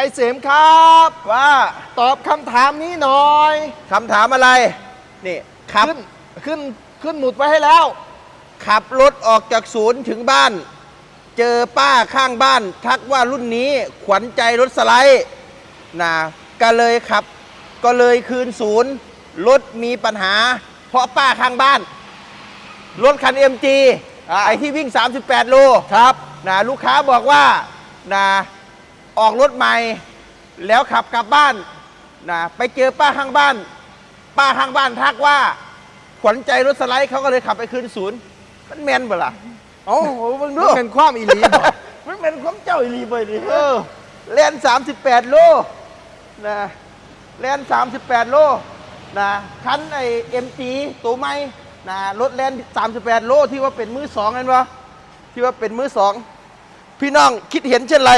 อ้เสมครับ ว่าตอบคำถามนี้หน่อยคำถามอะไร นี่ขับขึ้นขึ้นขึ้นหมุดไว้ให้แล้ว ขับรถออกจากศูนย์ถึงบ้าน เจอป้าข้างบ้าน ทักว่ารุ่นนี้ขวัญใจรถสไลด์นะก็เลยขับ ก็เลยคืนศูนย์รถมีปัญหา เพราะป้าข้างบ้าน รถคัน MG อ่าไอที่วิ่ง 38 โลครับนะลูกค้าบอกว่านะ ออกรถใหม่ แล้วขับกลับบ้านนะไปเจอป้าข้างบ้าน ป้าข้างบ้านทักว่า ขวัญใจรถสไลด์เขาก็เลยขับไปคืนศูนย์ มันแมนเปล่าเอ้าโหมึงดูมันเป็นความอีหลีบอกมันเป็นความเจ้าอีหลีไปดิเออแล่น38โลนะแล่น38โลนะคันไอเอ็มจีตัวใหม่นะรถแล่น38โลที่ว่าเป็นมือสองนั่นวะที่ว่าเป็นมือสองพี่น้องคิดเห็นเช่นไร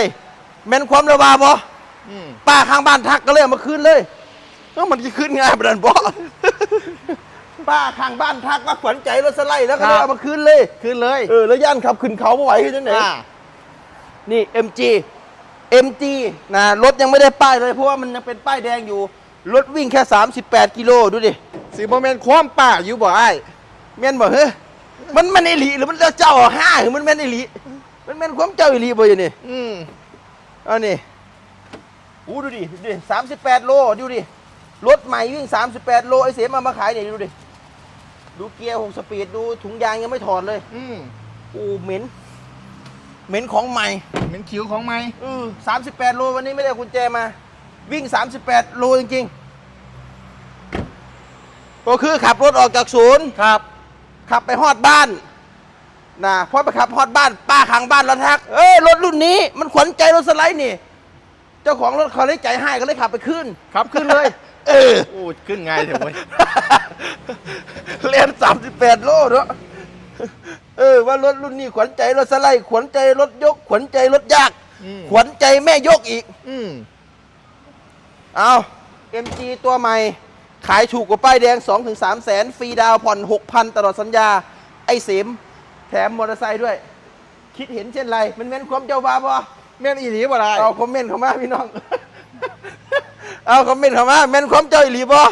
แม่นความระบาบ่อืมป้าข้างบ้านทักก็เลยเอามาคืนเลยเออมันจะคืนง่ายประเด็นบ่ป้าข้างบ้านทักว่าขวัญใจรถสไลด์แล้วก็เลยเอามาคืนเลย ขึ้นเลยเออแล้วย่านขับขึ้นเขาไม่ไหวขึ้นจังไหน อ่า นี่ MG MG นะรถยังไม่ได้ป้ายเลยเพราะว่ามันยังเป็นป้ายแดงอยู่ รถวิ่งแค่ 38 กิโลดูดิสีโมเมนความป่าอยู่บ่ไอ้แม่นบ่เฮ้ยมันมันไอหลีหรือมันเจ้าห้าหรือมันแม่นไอหลีมันแม่นความเจ้าไอหลีบ่อยู่นี่อืม เอานี่อู้ดูดิดูดิ38โลดูดิรถใหม่วิ่ง38โลไอเสียมามาขายเนี่ยดูดิดูเกียร์6สปีดดูถุงยางยังไม่ถอดเลย อืมอู้เหม็นเหม็นของใหม่เป็นคิวของไม้เออ38โลวันนี้ไม่ได้เอากุญแจมา วิ่ง38โลจริงๆก็คือขับรถออกจากศูนย์ครับ ขับไปฮอดบ้าน นะพอไปขับฮอดบ้าน ป้าข้างบ้านเราทัก เอ้ยรถรุ่นนี้มันขวัญใจรถสไลด์นี่ เจ้าของรถเขาเลยใจให้ก็เลยขับไปขึ้นครับขึ้นเลย เออโอ้ขึ้นง่ายเถอะเว้ยเรียนสามสิบแปดโลเนาะเออว่ารถรุ่นนี้ขวัญใจรถสไลด์ขวัญใจรถยก ขวัญใจรถยาก อืม ขวัญใจแม่ยกอีก อืมเอา MG ตัวใหม่ ขายถูกกว่าป้ายแดง 2-3 แสน ฟรีดาวน์ผ่อน 6,000 ตลอดสัญญา ไอ้เสม แถมมอเตอร์ไซค์ด้วย คิดเห็นเช่นไร มันแม่นความเจ้าบ้าปะแม่นอีหลีบ่ได้เอาคอมเมนต์เข้ามาพี่น้อง เอาคอมเมนต์เข้ามาแม่นความเจ้าอีหลีปะ